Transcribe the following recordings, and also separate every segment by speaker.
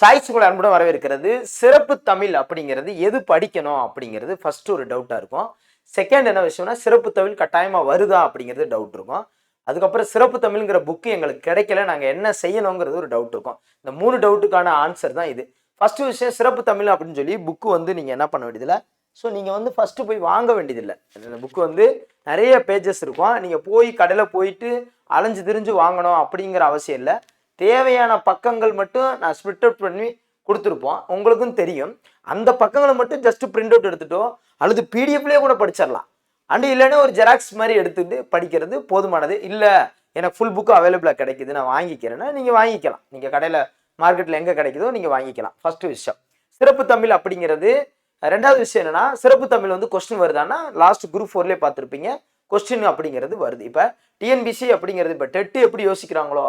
Speaker 1: Choice கூட அன்புடன் வரவேற்கிறது. சிறப்பு தமிழ் அப்படிங்கிறது எது படிக்கணும் அப்படிங்கிறது ஃபர்ஸ்ட் ஒரு டவுட்டாக இருக்கும். செகண்ட் என்ன விஷயம்னா சிறப்பு தமிழ் கட்டாயமாக வருதா அப்படிங்கிறது டவுட் இருக்கும். அதுக்கப்புறம் சிறப்பு தமிழ்ங்கிற புக்கு எங்களுக்கு கிடைக்கல நாங்கள் என்ன செய்யணுங்கிறது ஒரு டவுட் இருக்கும். இந்த மூணு டவுட்டுக்கான ஆன்சர் தான் இது. ஃபர்ஸ்ட் விஷயம் சிறப்பு தமிழ் அப்படின்னு சொல்லி புக்கு வந்து நீங்கள் என்ன பண்ண வேண்டியதில்லை? ஸோ நீங்கள் வந்து ஃபஸ்ட்டு போய் வாங்க வேண்டியதில்லை. இந்த புக்கு வந்து நிறைய பேஜஸ் இருக்கும். நீங்கள் போய் கடையில் போயிட்டு அலைஞ்சு திரிஞ்சு வாங்கணும் அப்படிங்கிற அவசியம் இல்லை. தேவையான பக்கங்கள் மட்டும் நான் ஸ்பிட் அவுட் பண்ணி கொடுத்துருப்போம். உங்களுக்கும் தெரியும். அந்த பக்கங்களை மட்டும் ஜஸ்ட் பிரிண்ட் அவுட் எடுத்துட்டோ அல்லது பிடிஎஃப்லேயே கூட படிச்சிடலாம். அண்டு இல்லைன்னா ஒரு ஜெராக்ஸ் மாதிரி எடுத்துட்டு படிக்கிறது போதுமானது. இல்லை எனக்கு ஃபுல் புக்கு அவைலபிளாக கிடைக்குது நான் வாங்கிக்கிறேன்னா நீங்கள் வாங்கிக்கலாம். நீங்கள் கடையில் மார்க்கெட்டில் எங்கே கிடைக்குதோ நீங்கள் வாங்கிக்கலாம். ஃபஸ்ட்டு விஷயம். சிறப்பு தமிழ் அப்படிங்கிறது ரெண்டாவது விஷயம் என்னென்னா சிறப்பு தமிழ் வந்து கொஸ்டின் வருதான்னா லாஸ்ட் குரூப் ஃபோர்லேயே பார்த்துருப்பீங்க. கொஸ்டின் அப்படிங்கிறது வருது. இப்போ டிஎன்பிசி அப்படிங்கிறது இப்போ டெட்டு எப்படி யோசிக்கிறாங்களோ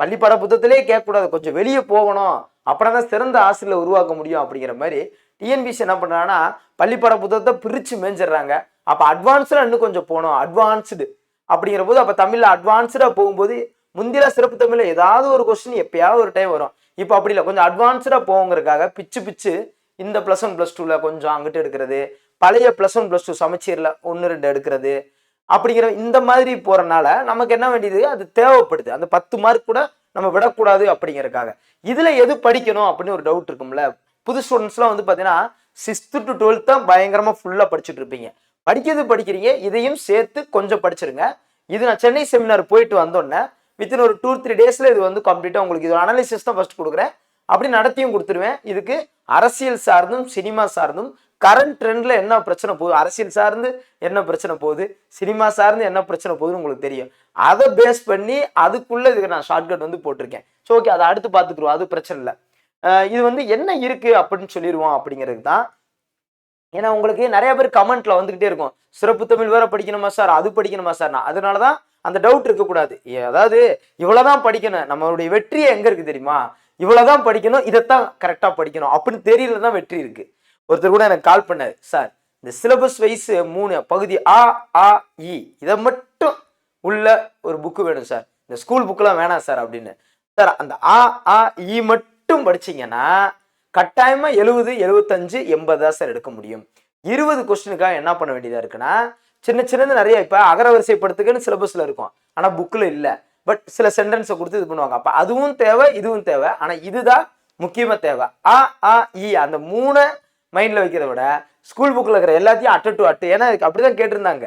Speaker 1: பள்ளி பாட புத்தகத்திலே கேட்கக்கூடாது. கொஞ்சம் வெளியே போகணும். அப்புறம் தான் சிறந்த ஆசிரியரை உருவாக்க முடியும் அப்படிங்கிற மாதிரி டிஎன்பிசி என்ன பண்ணுறாங்கன்னா பள்ளி புத்தகத்தை பிரித்து மேஞ்சிடுறாங்க. அப்போ அட்வான்ஸ்டாக இன்னும் கொஞ்சம் போகணும். அட்வான்ஸ்டு அப்படிங்கிற போது அப்போ தமிழில் அட்வான்ஸ்டாக போகும்போது முந்திர சிறப்பு தமிழில் ஏதாவது ஒரு கொஸ்டின் எப்பயாவது ஒரு டைம் வரும். இப்போ அப்படி இல்லை. கொஞ்சம் அட்வான்ஸ்டாக போங்கிறதுக்காக பிச்சு பிச்சு இந்த ப்ளஸ் ஒன் ப்ளஸ் டூவில் கொஞ்சம் அங்கிட்டு எடுக்கிறது. பழைய ப்ளஸ் ஒன் ப்ளஸ் டூ சமச்சீரில் ஒன்று ரெண்டு எடுக்கிறது. அப்படிங்கிற இந்த மாதிரி போகிறனால நமக்கு என்ன வேண்டியது? அது தேவைப்படுது. அந்த பத்து மார்க் கூட நம்ம விடக்கூடாது அப்படிங்கிறக்காக இதில் எது படிக்கணும் அப்படின்னு ஒரு டவுட் இருக்கும்ல? புது ஸ்டூடெண்ட்ஸ்லாம் வந்து பார்த்தீங்கன்னா சிக்ஸ்த்து டு டுவெல்த் தான் பயங்கரமாக ஃபுல்லாக படிச்சுட்டு இருப்பீங்க. படிக்கிறது படிக்கிறீங்க இதையும் சேர்த்து கொஞ்சம் படிச்சிருங்க. இது நான் சென்னை செமினார் போயிட்டு வந்தோடனே வித்தின் ஒரு டூ த்ரீ டேஸில் இது வந்து கம்ப்ளீட்டாக உங்களுக்கு இது அனாலிசிஸ் தான் ஃபஸ்ட் கொடுக்குறேன். அப்படி நடத்தியும் கொடுத்துருவேன். இதுக்கு அரசியல் சார்ந்தும் சினிமா சார்ந்தும் கரண்ட் ட்ரெண்டில் என்ன பிரச்சனை போகுது? அரசியல் சார்ந்து என்ன பிரச்சனை போகுது? சினிமா சார்ந்து என்ன பிரச்சனை போகுதுன்னு உங்களுக்கு தெரியும். அதை பேஸ் பண்ணி அதுக்குள்ளே இதுக்கு நான் ஷார்ட்கட் வந்து போட்டிருக்கேன். ஸோ ஓகே அதை அடுத்து பார்த்துக்குருவோம் அது பிரச்சனை இல்லை. இது வந்து என்ன இருக்குது அப்படின்னு சொல்லிடுவோம் அப்படிங்கிறது தான். ஏன்னா உங்களுக்கு நிறைய பேர் கமெண்ட்ல வந்துகிட்டே இருக்கும். சிறப்பு தமிழ் வேற படிக்கணுமா சார் அது படிக்கணுமா சார் நான் அதனால தான் அந்த டவுட் இருக்கக்கூடாது. அதாவது இவ்வளோதான் படிக்கணும். நம்மளுடைய வெற்றி எங்கே இருக்குது தெரியுமா? இவ்வளோதான் படிக்கணும். இதைத்தான் கரெக்டாக படிக்கணும். அப்படின்னு தெரியல தான் வெற்றி இருக்குது ஒருத்தர் கூட எனக்கு கால் பண்ணாரு. சார் இந்த சிலபஸ் வைஸ் மூணு பகுதி ஆ ஆ இ இதை மட்டும் உள்ள ஒரு புக்கு வேணும் சார். இந்த ஸ்கூல் புக்கெலாம் வேணாம் சார் அப்படின்னு. சார் அந்த ஆ ஆ இ மட்டும் படிச்சீங்கன்னா கட்டாயமாக எழுபது எழுபத்தஞ்சு எண்பது தான் சார் எடுக்க முடியும். இருபது கொஸ்டினுக்காக என்ன பண்ண வேண்டியதாக இருக்குன்னா சின்ன சின்னது நிறைய இப்போ அகரவரிசைப்படுத்துக்குன்னு சிலபஸில் இருக்கும். ஆனால் புக்கில் இல்லை. பட் சில சென்டென்ஸை கொடுத்து இது பண்ணுவாங்க. அப்போ அதுவும் தேவை இதுவும் தேவை. ஆனால் இதுதான் முக்கியமாக தேவை. ஆ ஆ இ அந்த மூணை மைண்டில் வைக்கிறத விட ஸ்கூல் புக்கில் இருக்கிற எல்லாத்தையும் அட்டு டு அட்டு. ஏன்னா அப்படி தான் கேட்டிருந்தாங்க.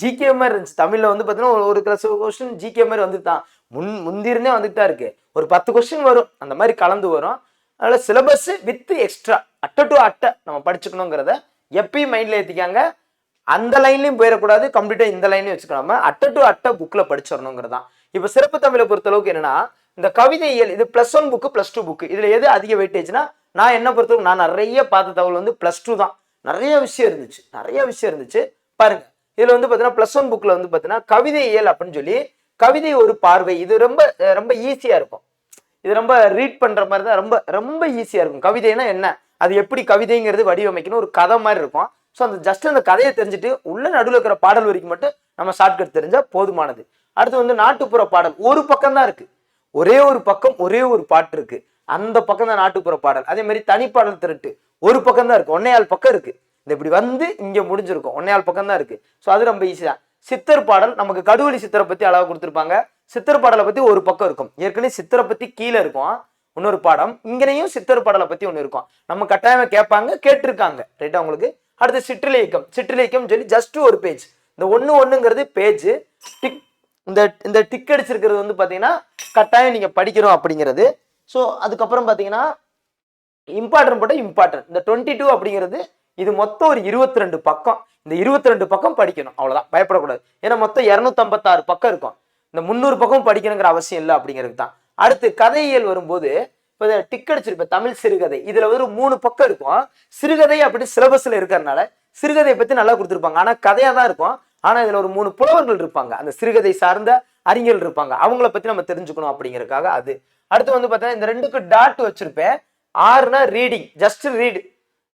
Speaker 1: ஜிகே மாதிரி இருந்துச்சு. தமிழில் வந்து பார்த்தீங்கன்னா ஒரு- ஒரு கொஸ்டின் ஜிகே மாதிரி வந்துட்டு தான் முன் முந்திருந்தே வந்துட்டு தான் இருக்கு. ஒரு பத்து கொஸ்டின் வரும். அந்த மாதிரி கலந்து வரும். அதனால் சிலபஸ் வித் எக்ஸ்ட்ரா அட்டை டு அட்டை நம்ம படிச்சுக்கணுங்கிறத எப்பயும் மைண்டில் ஏற்றிக்காங்க அந்த லைன்லையும் போயிடக்கூடாது. கம்ப்ளீட்டாக இந்த லைன்லையும் வச்சுக்காம அட்டை டு அட்டை புக்ல படிச்சிடணுங்கிறதான் இப்போ சிறப்பு தமிழை பொறுத்தளவுக்கு என்னென்னா இந்த கவிதை இது plus one book plus two book இதில் எது அதிக வெயிட்டேஜ்னா நான் என்ன பொறுத்தவரைக்கும் நான் நிறைய பார்த்த தகவல் வந்து ப்ளஸ் டூ தான். நிறைய விஷயம் இருந்துச்சு. நிறைய விஷயம் இருந்துச்சு. பாருங்க. இதில் வந்து பார்த்தீங்கன்னா ப்ளஸ் ஒன் புக்கில் வந்து பார்த்தீங்கன்னா கவிதை இயல் அப்படின்னு சொல்லி கவிதை ஒரு பார்வை. இது ரொம்ப ரொம்ப ஈஸியாக இருக்கும். இது ரொம்ப ரீட் பண்ணுற மாதிரி தான் ரொம்ப ரொம்ப ஈஸியாக இருக்கும். கவிதைனா என்ன? அது எப்படி கவிதைங்கிறது வடிவமைக்கணும் ஒரு கதை மாதிரி இருக்கும். ஸோ அந்த ஜஸ்ட் அந்த கதையை தெரிஞ்சுட்டு உள்ள நடுவில் இருக்கிற பாடல் வரைக்கும் மட்டும் நம்ம ஷார்ட்கட் தெரிஞ்சால் போதுமானது. அடுத்து வந்து நாட்டுப்புற பாடல். ஒரு பக்கம் தான் இருக்குது ஒரே ஒரு பக்கம் ஒரே ஒரு பாட்டு இருக்குது அந்த பக்கம் தான் நாட்டுப்புற பாடல். அதே மாதிரி தனிப்பாடல் திரட்டு. ஒரு பக்கம் தான் இருக்கு. ஒன்னையால் பக்கம் இருக்கு. இந்த இப்படி வந்து இங்க முடிஞ்சிருக்கும். ஒன்னையால் பக்கம் தான் இருக்கு. ஸோ அது ரொம்ப ஈஸி தான். சித்தர் பாடல் நமக்கு கடுவலி சித்தரை பத்தி அளவு கொடுத்துருப்பாங்க. சித்தர் பாடலை பத்தி ஒரு பக்கம் இருக்கும். ஏற்கனவே சித்தரை பத்தி கீழே இருக்கும். இன்னொரு பாடம். இங்கனையும் சித்தர் பாடலை பத்தி ஒன்று இருக்கும். நம்ம கட்டாயமா கேட்பாங்க கேட்டிருக்காங்க. ரைட்டா உங்களுக்கு? அடுத்து சிற்றிலக்கியம் சிற்றிலக்கியம் சொல்லி ஜஸ்ட் ஒரு பேஜ் இந்த ஒன்று ஒன்றுங்கிறது பேஜ் டிக் இந்த இந்த டிக் அடிச்சிருக்கிறது வந்து பார்த்தீங்கன்னா கட்டாயம் நீங்கள் படிக்கணும் அப்படிங்கிறது. ஸோ அதுக்கப்புறம் பார்த்தீங்கன்னா இம்பார்ட்டன்ட் போட்டால் இம்பார்ட்டன்ட் இந்த டுவெண்ட்டி டூ அப்படிங்கிறது இது மொத்தம் ஒரு இருபத்தி ரெண்டு பக்கம். இந்த இருபத்தி ரெண்டு பக்கம் படிக்கணும். அவ்வளோதான் பயப்படக்கூடாது. ஏன்னா மொத்தம் இரநூத்தம்பத்தாறு பக்கம் இருக்கும். இந்த முந்நூறு பக்கம் படிக்கணுங்கிற அவசியம் இல்லை அப்படிங்கிறது தான். அடுத்து கதையியல் வரும்போது இப்போ டிக் அடிச்சிருப்பேன். தமிழ் சிறுகதை. இதில் ஒரு மூணு பக்கம் இருக்கும். சிறுகதை அப்படி சிலபஸில் இருக்கிறதுனால சிறுகதையை பற்றி நல்லா கொடுத்துருப்பாங்க. ஆனால் கதையாக தான் இருக்கும். ஆனால் இதில் ஒரு மூணு புலவர்கள் இருப்பாங்க. அந்த சிறுகதை சார்ந்த அறிஞர்கள் இருப்பாங்க. அவங்கள பற்றி நம்ம தெரிஞ்சுக்கணும் அப்படிங்கிறதுக்காக அது. அடுத்து வந்து பார்த்தீங்கன்னா இந்த ரெண்டுக்கு டாட் வச்சிருப்பேன். ஆறுனா ரீடிங் ஜஸ்ட் ரீடு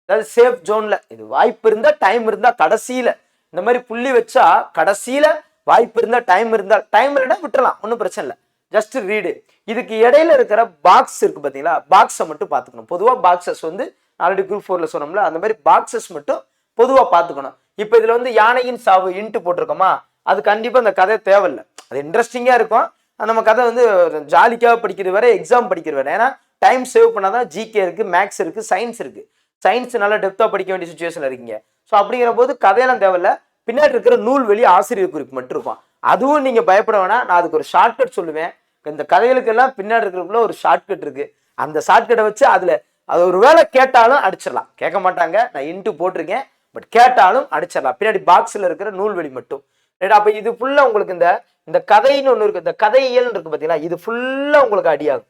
Speaker 1: அதாவது சேஃப் ஜோன்ல இது வாய்ப்பு இருந்தால் டைம் இருந்தால் கடைசியில. இந்த மாதிரி புள்ளி வச்சா கடைசியில வாய்ப்பு இருந்தால் டைம் இருந்தால் டைம் இல்லைன்னா விட்டுறலாம். ஒன்றும் பிரச்சனை இல்லை. ஜஸ்ட் ரீடு இதுக்கு இடையில இருக்கிற பாக்ஸ் இருக்கு பார்த்தீங்களா பாக்ஸை மட்டும் பார்த்துக்கணும். பொதுவாக பாக்ஸஸ் வந்து ஆல்ரெடி குரூப் ஃபோரில் சொன்னோம்ல அந்த மாதிரி பாக்ஸஸ் மட்டும் பொதுவாக பார்த்துக்கணும். இப்போ இதில் வந்து யானையின் சாவு இன்ட்டு போட்டிருக்கோமா? அது கண்டிப்பாக அந்த கதை தேவையில்லை. அது இன்ட்ரெஸ்டிங்காக இருக்கும். நம்ம கதை வந்து ஜாலிக்காக படிக்கிறது வரை எக்ஸாம் படிக்கிறது வரை ஏன்னா டைம் சேவ் பண்ணால் தான் ஜிகே இருக்குது மேக்ஸ் இருக்குது சயின்ஸ் இருக்குது சயின்ஸ் நல்லா டெப்த்தாக படிக்க வேண்டிய சுச்சுவேஷனில் இருக்கீங்க. ஸோ அப்படிங்கிற போது கதையெல்லாம் தேவையில்ல. பின்னாடி இருக்கிற நூல் வெளி ஆசிரியர் குறிப்பு மட்டும் இருக்கும். அதுவும் நீங்கள் பயப்பட வேணாம். நான் அதுக்கு ஒரு ஷார்ட்கட் சொல்லுவேன். இந்த கதைகளுக்கெல்லாம் பின்னாடி இருக்கிறதுக்குள்ள ஒரு ஷார்ட்கட் இருக்குது அந்த ஷார்ட்கட்டை வச்சு அதில் அது ஒரு வேளை கேட்டாலும் அடிச்சிடலாம். கேட்க மாட்டாங்க. நான் இன்ட்டு போட்டிருக்கேன். பட் கேட்டாலும் அடிச்சிடலாம். பின்னாடி பாக்ஸில் இருக்கிற நூல்வெளி மட்டும். ரைட் அப்போ இது ஃபுல்லாக உங்களுக்கு இந்த இந்த கதைன்னு ஒன்று இருக்கு. இந்த கதையியல் இருக்கு பார்த்தீங்கன்னா இது ஃபுல்லாக உங்களுக்கு அடியாகும்.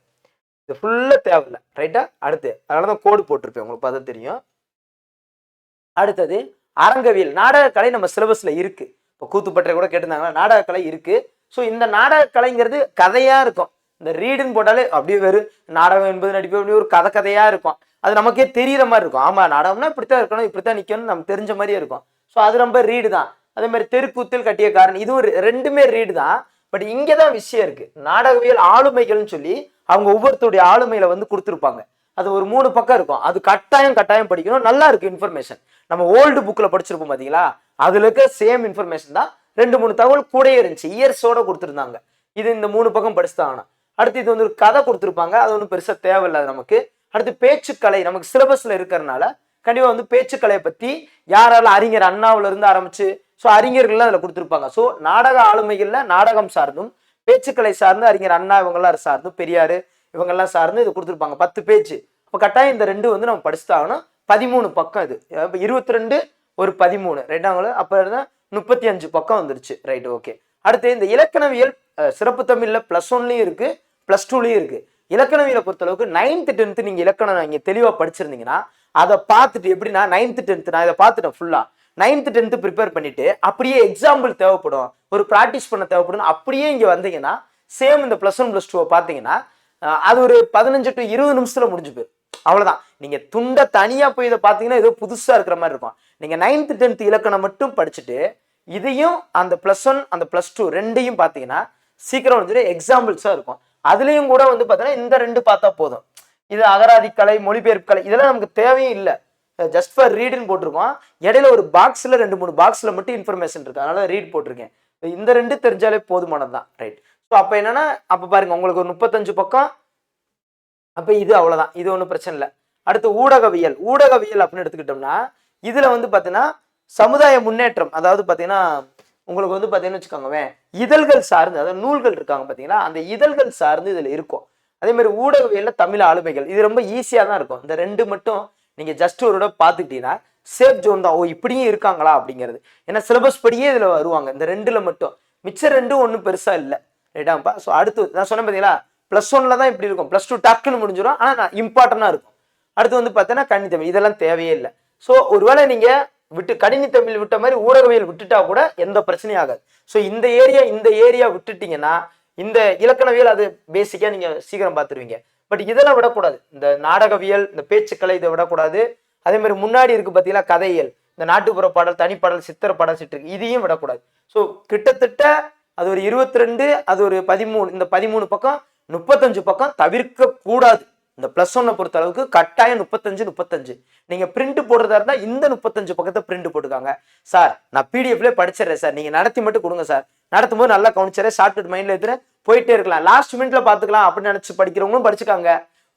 Speaker 1: இது ஃபுல்லாக தேவையில்லை. ரைட்டா அடுத்து. அதனால தான் கோடு போட்டிருப்பேன். உங்களுக்கு பார்த்தா தெரியும். அடுத்தது அரங்கவியல். நாடகக்கலை நம்ம சிலபஸில் இருக்குது இப்போ கூத்துப்பட்டறை கூட கேட்டிருந்தாங்களா? நாடகக்கலை இருக்குது ஸோ இந்த நாடகக்கலைங்கிறது கதையாக இருக்கும். இந்த ரீடுன்னு போட்டாலே அப்படியே வெறும் நாடகம் என்பது நடிப்பு அப்படி ஒரு கதை கதையாக இருக்கும். அது நமக்கே தெரிகிற மாதிரி இருக்கும். ஆமாம் நாடகம்னா இப்படித்தான் இருக்கணும் இப்படித்தான் நிற்கணும்னு நமக்கு தெரிஞ்ச மாதிரியே இருக்கும். ஸோ அது ரொம்ப ரீடு தான். அதே மாதிரி தெருக்கூத்தில் கட்டிய காரணம் இதுவும் ரெண்டுமே ரீடு தான். பட் இங்கே தான் விஷயம் இருக்குது நாடகவியல் ஆளுமைகள்னு சொல்லி அவங்க ஒவ்வொருத்தருடைய ஆளுமையில வந்து கொடுத்துருப்பாங்க. அது ஒரு மூணு பக்கம் இருக்கும். அது கட்டாயம் கட்டாயம் படிக்கணும். நல்லா இருக்கு இன்ஃபர்மேஷன் நம்ம ஓல்டு புக்கில் படிச்சிருப்போம் பார்த்தீங்களா அதில் இருக்க சேம் இன்ஃபர்மேஷன் தான் ரெண்டு மூணு தகவல் கூடயே இருந்துச்சு. இயர்ஸோட கொடுத்துருந்தாங்க. இது இந்த மூணு பக்கம் படிச்சு தான் ஆகணும். அடுத்து இது வந்து ஒரு கதை கொடுத்துருப்பாங்க. அது ஒன்றும் பெருசாக தேவையில்லை நமக்கு. அடுத்து பேச்சுக்கலை நமக்கு சிலபஸில் இருக்கிறனால கண்டிப்பாக வந்து பேச்சுக்கலையை பற்றி யாரால அறிஞர் அண்ணாவுல இருந்து ஆரம்பிச்சு ஸோ அறிஞர்கள்லாம் அதில் கொடுத்துருப்பாங்க. ஸோ நாடக ஆளுமைகளில் நாடகம் சார்ந்தும் பேச்சுக்கலை சார்ந்து அறிஞர் அண்ணா இவங்கெல்லாம் சார்ந்தும் பெரியார் இவங்கெல்லாம் சார்ந்து இது கொடுத்துருப்பாங்க. பத்து பேச்சு இப்போ கட்டாயம் இந்த ரெண்டு வந்து நம்ம படிச்சுட்டாகணும் பதிமூணு பக்கம் இது. இப்போ இருபத்தி ரெண்டு ஒரு பதிமூணு. ரெண்டாவது அப்போ இருந்தால் முப்பத்தி அஞ்சு பக்கம் வந்துருச்சு. ரைட் ஓகே அடுத்து இந்த இலக்கணவியல் சிறப்பு தமிழில் ப்ளஸ் ஒன்லேயும் இருக்குது ப்ளஸ் டூலையும் இருக்குது இலக்கணவியலை பொறுத்தளவுக்கு நைன்த்து டென்த்து நீங்கள் இலக்கணம் நீங்கள் தெளிவாக படிச்சிருந்தீங்கன்னா அதை பார்த்துட்டு எப்படின்னா நைன்த்து டென்த்து நான் இதை பார்த்துட்டேன் ஃபுல்லாக நைன்த்து டென்த்து ப்ரிப்பேர் பண்ணிட்டு அப்படியே எக்ஸாம்பிள் தேவைப்படும். ஒரு ப்ராக்டிஸ் பண்ண தேவைப்படும். அப்படியே இங்கே வந்தீங்கன்னா சேம் இந்த ப்ளஸ் ஒன் ப்ளஸ் டூவை பார்த்தீங்கன்னா அது ஒரு பதினஞ்சு டு இருபது நிமிஷத்தில் முடிஞ்சு போயிடும். அவ்வளோதான் நீங்கள் துண்டை தனியாக போய் இதை பார்த்தீங்கன்னா ஏதோ புதுசாக இருக்கிற மாதிரி இருக்கும். நீங்கள் நைன்த் டென்த் இலக்கணம் மட்டும் படிச்சுட்டு இதையும் அந்த ப்ளஸ் ஒன் அந்த ப்ளஸ் டூ ரெண்டையும் பார்த்தீங்கன்னா சீக்கிரம் வந்துட்டு எக்ஸாம்பிள்ஸாக இருக்கும். அதுலேயும் கூட வந்து பார்த்தீங்கன்னா இந்த ரெண்டு பார்த்தா போதும். இது அகராதி கலை மொழிபெயர்ப்பு கலை இதெல்லாம் நமக்கு தேவையும் இல்லை. ஜஸ்ட் ஃபார் ரீடுன்னு போட்டிருக்கோம். இடையில ஒரு பாக்ஸில் ரெண்டு மூணு பாக்ஸில் மட்டும் இன்ஃபர்மேஷன் இருக்குது அதனால ரீட் போட்டிருக்கேன். இந்த ரெண்டு தெரிஞ்சாலே போதுமானது தான் ரைட் ஸோ அப்போ என்னென்னா அப்போ பாருங்கள் உங்களுக்கு ஒரு முப்பத்தஞ்சு பக்கம். அப்போ இது அவ்வளோதான் இது ஒன்றும் பிரச்சனை இல்லை. அடுத்து ஊடகவியல். ஊடகவியல் அப்படின்னு எடுத்துக்கிட்டோம்னா இதில் வந்து பார்த்தீங்கன்னா சமுதாய முன்னேற்றம். அதாவது பார்த்தீங்கன்னா உங்களுக்கு வந்து பார்த்தீங்கன்னு வச்சுக்கோங்கவே இதழ்கள் சார்ந்து அதாவது நூல்கள் இருக்காங்க பார்த்தீங்கன்னா அந்த இதழ்கள் சார்ந்து இதில் இருக்கும். அதே மாதிரி ஊடகவியலில் தமிழ் ஆளுமைகள். இது ரொம்ப ஈஸியாக தான் இருக்கும். இந்த ரெண்டு மட்டும் நீங்கள் ஜஸ்ட் ஒரு தடவை பார்த்துக்கிட்டீங்கன்னா சேஃப் ஜோன் தான். ஓ இப்படியும் இருக்காங்களா அப்படிங்கிறது. ஏன்னா சிலபஸ் படியே இதில் வருவாங்க. இந்த ரெண்டில் மட்டும். மிச்சம் ரெண்டும் ஒன்றும் பெருசாக இல்லை. ரைட்டாப்பா ஸோ அடுத்து நான் சொன்னேன் பார்த்தீங்களா ப்ளஸ் ஒனில் தான் இப்படி இருக்கும். ப்ளஸ் டூ டக்குன்னு முடிஞ்சிடும் ஆனால் இம்பார்ட்டண்டாக இருக்கும். அடுத்து வந்து பார்த்தீங்கன்னா கன்னி தமிழ். இதெல்லாம் தேவையே இல்லை. ஸோ ஒருவேளை நீங்கள் விட்டு கணினி தமிழ் விட்ட மாதிரி ஊடகவியல் விட்டுட்டா கூட எந்த பிரச்சனையும் ஆகாது. ஸோ இந்த ஏரியா இந்த ஏரியா விட்டுட்டீங்கன்னா இந்த இலக்கணவியல் அது பேசிக்காக நீங்கள் சீக்கிரம் பார்த்துருவீங்க. பட் இதெல்லாம் விடக்கூடாது. இந்த நாடகவியல் இந்த பேச்சுக்கலை இதை விடக்கூடாது. அதே மாதிரி முன்னாடி இருக்கு பார்த்தீங்கன்னா கதையியல். இந்த நாட்டுப்புற பாடல் தனிப்பாடல் சித்திர பாடல் சிற்று இதையும் விடக்கூடாது. ஸோ கிட்டத்தட்ட அது ஒரு இருபத்தி ரெண்டு அது ஒரு பதிமூணு இந்த பதிமூணு பக்கம் முப்பத்தஞ்சு பக்கம் தவிர்க்க கூடாது இந்த ப்ளஸ் ஒன்னை பொறுத்த அளவுக்கு கட்டாயம் முப்பத்தஞ்சு முப்பத்தஞ்சு. நீங்க பிரிண்ட் போடுறதா இருந்தா இந்த முப்பத்தஞ்சு பக்கத்தை பிரிண்ட் போட்டுக்காங்க. சார் நான் பிடிஎஃப்ல படிச்சிடுறேன் சார் நீங்க நடத்தி மட்டும் கொடுங்க சார் நடத்தும் போது நல்லா கவனிச்சிடறேன். ஷார்ட் மைண்ட்ல எடுத்துறேன் போயிட்டே இருக்கலாம். லாஸ்ட் மினிட்ல பாத்துக்கலாம் அப்படின்னு நினைச்சு படிக்கிறவங்களும் படிச்சுக்காங்க.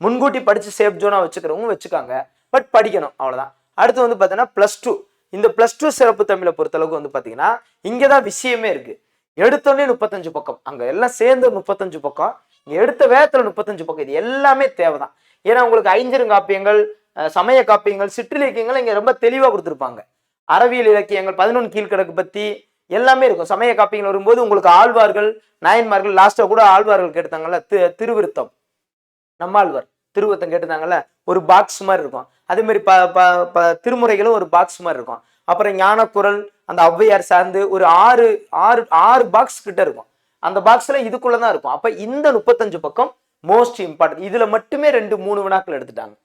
Speaker 1: முன்கூட்டி படிச்சு சேஃப் ஜோனா வச்சுக்கிறவங்க வச்சுக்காங்க. பட் படிக்கணும் அவ்வளவுதான். அடுத்து வந்து பார்த்தீங்கன்னா ப்ளஸ் டூ இந்த ப்ளஸ் டூ சிறப்பு தமிழை பொறுத்தளவுக்கு வந்து பார்த்தீங்கன்னா இங்கே தான் விஷயமே இருக்கு. எடுத்தோடனே முப்பத்தஞ்சு பக்கம். அங்கே எல்லாம் சேர்ந்து முப்பத்தஞ்சு பக்கம். எடுத்த வேகத்தில் முப்பத்தஞ்சு பக்கம் இது எல்லாமே தேவை தான் ஏன்னா உங்களுக்கு ஐஞ்சருங்காப்பியங்கள் சமய காப்பியங்கள் சிற்றிலக்கியங்கள் இங்கே ரொம்ப தெளிவாக கொடுத்துருப்பாங்க. அறவியல் இலக்கியங்கள் பதினொன்று கீழ்கணக்கு பற்றி எல்லாமே இருக்கும். சமய காப்பியங்கள் வரும்போது உங்களுக்கு ஆழ்வார்கள் நாயன்மார்கள் லாஸ்ட்டாக கூட ஆழ்வார்கள் கேட்டாங்கல்ல தி திருவிருத்தம். நம்மாழ்வார் திருவத்தம் கேட்டிருந்தாங்கல்ல ஒரு பாக்ஸ் மாதிரி இருக்கும். அதே மாதிரி ப ப ப திருமுறைகளும் ஒரு பாக்ஸ் மாதிரி இருக்கும். அப்புறம் ஞானக்குரல் அந்த ஔவையார் சார்ந்து ஒரு ஆறு ஆறு ஆறு பாக்ஸ் கிட்ட இருக்கும். அந்த பாக்ஸ்ல இதுக்குள்ள தான் இருக்கும். அப்ப இந்த முப்பத்தஞ்சு பக்கம் மோஸ்ட் இம்பார்ட்டன்ட் இதுல மட்டுமே ரெண்டு மூணு வினாக்கள் எடுத்துட்டாங்க.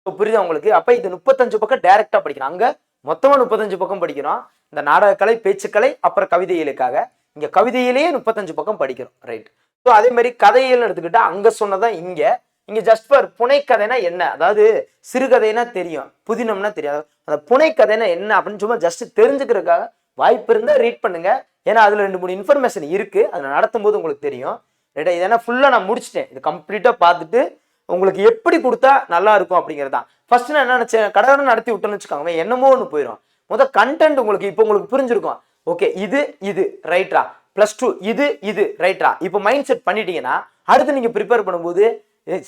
Speaker 1: இப்போ புரியுதா உங்களுக்கு? அப்ப இது முப்பத்தஞ்சு பக்கம் டைரக்டா படிக்கிறோம் அங்க மொத்தமா முப்பத்தஞ்சு பக்கம் படிக்கிறோம் இந்த நாடகக்கலை பேச்சுக்கலை அப்புறம் கவிதைகளுக்காக இங்க கவிதையிலேயே முப்பத்தஞ்சு பக்கம் படிக்கிறோம் ரைட் ஸோ அதே மாதிரி கதையியல் எடுத்துக்கிட்டா அங்க சொன்னதான் இங்க. இங்க ஜஸ்ட் ஃபார் புனைக்கதைனா என்ன? அதாவது சிறுகதைனா தெரியும். புதினம்னா தெரியாது. அந்த புனைக்கதைனா என்ன? அப்படின்னு சும்மா ஜஸ்ட் தெரிஞ்சுக்கிறதுக்காக வாய்ப்பு இருந்தால் ரீட் பண்ணுங்க. ஏன்னா அதில் ரெண்டு மூணு இன்ஃபர்மேஷன் இருக்குது அதை நடத்தும் போது உங்களுக்கு தெரியும். ரைட்டா இதெல்லாம் ஃபுல்லாக நான் முடிச்சிட்டேன். இது கம்ப்ளீட்டாக பார்த்துட்டு உங்களுக்கு எப்படி கொடுத்தா நல்லா இருக்கும் அப்படிங்கிறது தான் ஃபர்ஸ்ட் நான் என்ன நினச்சேன்? கடை நடத்தி விட்டேன்னு வச்சுக்கோங்க என்னமோ ஒன்று போயிடும் முதல் கண்டென்ட் உங்களுக்கு இப்போ உங்களுக்கு புரிஞ்சிருக்கும். ஓகே இது இது ரைட்ரா ப்ளஸ் டூ இது இது ரைட்ரா இப்போ மைண்ட் செட் பண்ணிட்டீங்கன்னா அடுத்து நீங்கள் ப்ரிப்பேர் பண்ணும்போது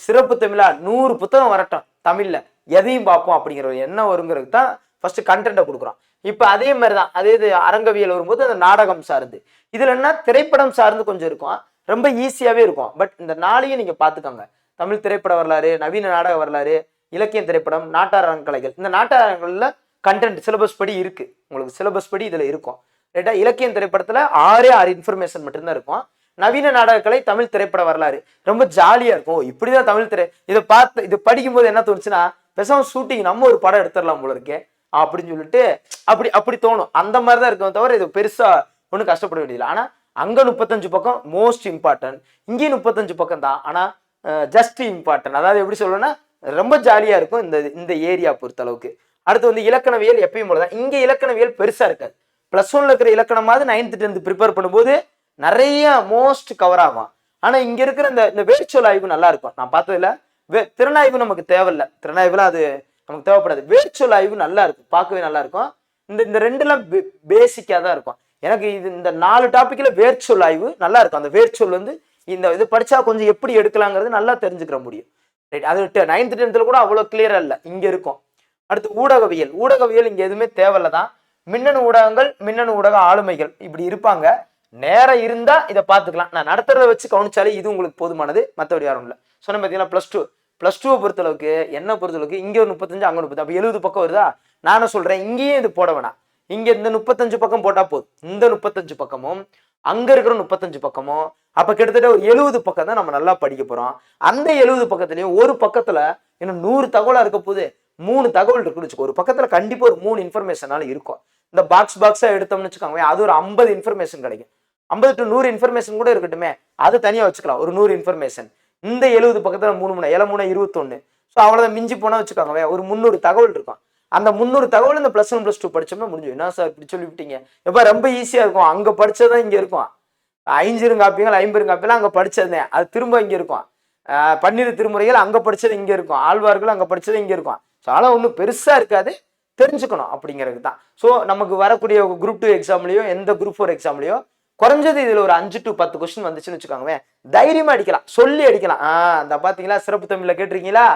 Speaker 1: சிறப்பு தமிழா நூறு புத்தகம் வரட்டும். தமிழில். எதையும் பார்ப்போம் அப்படிங்கிற ஒரு எண்ணம் வருங்கிறது தான் ஃபர்ஸ்ட் கண்டென்ட்டை கொடுக்குறோம். இப்போ அதே மாதிரி தான் அதே இது அரங்கவியல் வரும்போது அந்த நாடகம் சார்ந்து. இதில் என்ன திரைப்படம் சார்ந்து கொஞ்சம் இருக்கும். ரொம்ப ஈஸியாகவே இருக்கும். பட் இந்த நாளையும் நீங்கள் பார்த்துக்கோங்க. தமிழ் திரைப்பட வரலாறு நவீன நாடக வரலாறு இலக்கிய திரைப்படம் நாட்டார் அரங்கலைகள் இந்த நாட்டார் அரங்கங்களில் கண்டென்ட் சிலபஸ் படி இருக்குது உங்களுக்கு சிலபஸ் படி இதில் இருக்கும். ரைட்டா இலக்கியம் திரைப்படத்தில் ஆறே ஆறு இன்ஃபர்மேஷன் மட்டும்தான் இருக்கும். நவீன நாடகக்கலை தமிழ் திரைப்பட வரலாறு. ரொம்ப ஜாலியாக இருக்கும். இப்படி தான் தமிழ் திரை இதை பார்த்து இது படிக்கும்போது என்ன தோணுச்சுன்னா பேசாம ஷூட்டிங் நம்ம ஒரு படம் எடுத்துடலாம் போல இருக்கேன் அப்படின்னு சொல்லிட்டு அப்படி அப்படி தோணும். அந்த மாதிரி தான் இருக்கும் தவிர இது பெருசா ஒன்றும் கஷ்டப்பட வேண்டியதில்லை. ஆனால் அங்கே முப்பத்தஞ்சு பக்கம் மோஸ்ட் இம்பார்ட்டன்ட் இங்கேயும் முப்பத்தஞ்சு பக்கம் தான். ஆனால் ஜஸ்ட் இம்பார்ட்டன்ட் அதாவது எப்படி சொல்லணும்னா ரொம்ப ஜாலியாக இருக்கும் இந்த இந்த ஏரியா பொறுத்த அளவுக்கு அடுத்து வந்து இலக்கணவியல் எப்பயும் போல தான் இங்கே இலக்கணவியல் பெருசாக இருக்காது. ப்ளஸ் ஒன்ல இருக்கிற இலக்கணமாவது நைன்த் டென்த் ப்ரிப்பேர் பண்ணும்போது நிறைய மோஸ்ட் கவர் ஆகும் ஆனால் இங்கே இருக்கிற இந்த இந்த வேர்ச்சுவல் ஆய்வு நல்லா இருக்கும். நான் பார்த்ததுல வே திறனாய்வு நமக்கு தேவையில்ல. திறனாய்வுலாம் அது நமக்கு தேவைப்படாது. வேர்ச்சொல் ஆய்வு நல்லா இருக்கும். பார்க்கவே நல்லா இருக்கும். இந்த இந்த ரெண்டுலாம் பேசிக்காக தான் இருக்கும். எனக்கு இது இந்த நாலு டாப்பிக்கில் வேர்ச்சொல் ஆய்வு நல்லா இருக்கும். அந்த வேர்ச்சொல் வந்து இந்த இது படித்தா கொஞ்சம் எப்படி எடுக்கலாங்கிறது நல்லா தெரிஞ்சுக்கிற முடியும். ரைட் அது நைன்த் டென்த்தில் கூட அவ்வளோ கிளியராக இல்லை. இங்கே இருக்கும். அடுத்து ஊடகவியல். ஊடகவியல் இங்கே எதுவுமே தேவையில்ல தான். மின்னணு ஊடகங்கள் மின்னணு ஊடக ஆளுமைகள் இப்படி இருப்பாங்க. நேரம் இருந்தால் இதை பார்த்துக்கலாம். நான் நடத்துறத வச்சு கவனிச்சாலே இது உங்களுக்கு போதுமானது. மற்றபடி யாரும் இல்லை. சொன்ன பார்த்தீங்கன்னா ப்ளஸ் டூ ப்ளஸ் டூவை பொறுத்தளவுக்கு என்ன பொறுத்தளவுக்கு இங்கே ஒரு முப்பத்தஞ்சு அங்கே முப்பத்தஞ்சு. அப்போ எழுபது பக்கம் வருதா? நானும் சொல்கிறேன் இங்கேயும் இது போட வேணாம். இங்கே இந்த முப்பத்தஞ்சு பக்கம் போட்டால் போதும். இந்த முப்பத்தஞ்சு பக்கமும் அங்கே இருக்கிற முப்பத்தஞ்சு பக்கமும் அப்போ கிட்டத்தட்ட ஒரு எழுபது பக்கம் தான் நம்ம நல்லா படிக்க போகிறோம் அந்த எழுபது பக்கத்துலையும் ஒரு பக்கத்தில் இன்னும் நூறு தகவலாக இருக்க போது மூணு தகவல் இருக்குன்னு வச்சுக்கோ. ஒரு பக்கத்தில் கண்டிப்பாக ஒரு மூணு இன்ஃபர்மேஷனால இருக்கும். இந்த பாக்ஸ் பாக்ஸாக எடுத்தோம்னு வச்சுக்கோங்க அது ஒரு ஐம்பது இன்ஃபர்மேஷன் கிடைக்கும். ஐம்பது டு நூறு இன்ஃபர்மேஷன் கூட இருக்கட்டுமே அது தனியாக வச்சுக்கலாம். ஒரு நூறு இன்ஃபர்மேஷன் இந்த எழுபது பக்கத்தில் மூணு மூணு ஏழை மூணு இருபத்தொன்று ஸோ அவ்வளோதான் மிஞ்சி போனால் வச்சுக்கோங்க ஒரு முந்நூறு தகவல் இருக்கும். அந்த முந்நூறு தகவல் இந்த ப்ளஸ் ஒன் ப்ளஸ் டூ படித்தோம்னா முடிஞ்சு என்ன சார் இப்படி சொல்லிவிட்டீங்க? எப்போ ரொம்ப ஈஸியாக இருக்கும். அங்கே படித்ததான் இங்கே இருக்கும். ஐஞ்சிருங்காப்பியங்கள் ஐம்பெருங்காப்பியெல்லாம் அங்கே படிச்சதே அது திரும்ப இங்கே இருக்கும். பன்னிரு திருமுறைகள் அங்கே படிச்சது இங்கே இருக்கும். ஆழ்வார்கள் அங்கே படித்தது இங்கே இருக்கும். ஸோ அதெல்லாம் ஒன்றும் பெருசாக இருக்காது. தெரிஞ்சுக்கணும் அப்படிங்கிறது தான் ஸோ நமக்கு வரக்கூடிய குரூப் டூ எக்ஸாம்லேயோ எந்த குரூப் ஃபோர் எக்ஸாம்லையோ குறைஞ்சது இதில் ஒரு அஞ்சு டு பத்து கொஸ்டின் வந்துச்சுன்னு வச்சுக்கோங்களேன். தைரியமாக அடிக்கலாம். சொல்லி அடிக்கலாம். ஆ அந்த பார்த்தீங்களா சிறப்பு தமிழில் கேட்டிருக்கீங்களா?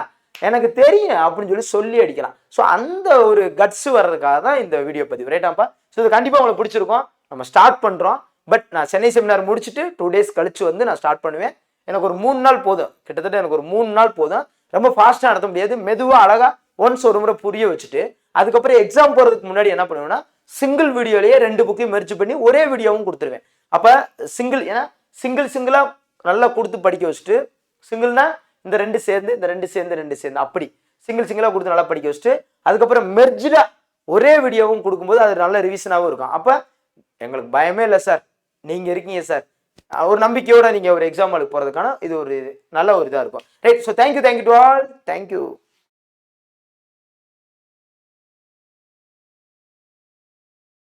Speaker 1: எனக்கு தெரியும் அப்படின்னு சொல்லி சொல்லி அடிக்கலாம். ஸோ அந்த ஒரு கட்ஸ் வர்றதுக்காக தான் இந்த வீடியோ பதிவு. ரைட்டாப்பா ஸோ இது கண்டிப்பாக உங்களுக்கு பிடிச்சிருக்கும். நம்ம ஸ்டார்ட் பண்ணுறோம் பட் நான் சென்னை செமினார் முடிச்சுட்டு டூ டேஸ் கழிச்சு வந்து நான் ஸ்டார்ட் பண்ணுவேன். எனக்கு ஒரு மூணு நாள் போதும். கிட்டத்தட்ட எனக்கு ஒரு மூணு நாள் போதும். ரொம்ப ஃபாஸ்ட்டாக நடத்த முடியாது. மெதுவாக அழகாக ஒன்ஸ் ஒரு முறை புரிய வச்சுட்டு அதுக்கப்புறம் எக்ஸாம் போகிறதுக்கு முன்னாடி என்ன பண்ணுவேன்னா சிங்கிள் வீடியோலயே ரெண்டு புக்கையும் மெர்ஜ் பண்ணி ஒரே வீடியோவும் கொடுத்துருவேன். அப்போ சிங்கிள் ஏன்னா சிங்கிள் சிங்கிளாக நல்லா கொடுத்து படிக்க வச்சுட்டு சிங்கிள்னா இந்த ரெண்டு சேர்ந்து இந்த ரெண்டு சேர்ந்து ரெண்டு சேர்ந்து அப்படி. சிங்கிள் சிங்கிளாக கொடுத்து நல்லா படிக்க வச்சுட்டு அதுக்கப்புறம் மெர்ஜாக ஒரே வீடியோவும் கொடுக்கும்போது அது நல்ல ரிவிஷனாகவும் இருக்கும். அப்போ எங்களுக்கு பயமே இல்லை சார் நீங்கள் இருக்கீங்க சார் ஒரு நம்பிக்கையோட நீங்கள் ஒரு எக்ஸாம் போகிறதுக்கான இது ஒரு நல்ல ஒரு இதாக இருக்கும். Right so thank you thank you to all thank you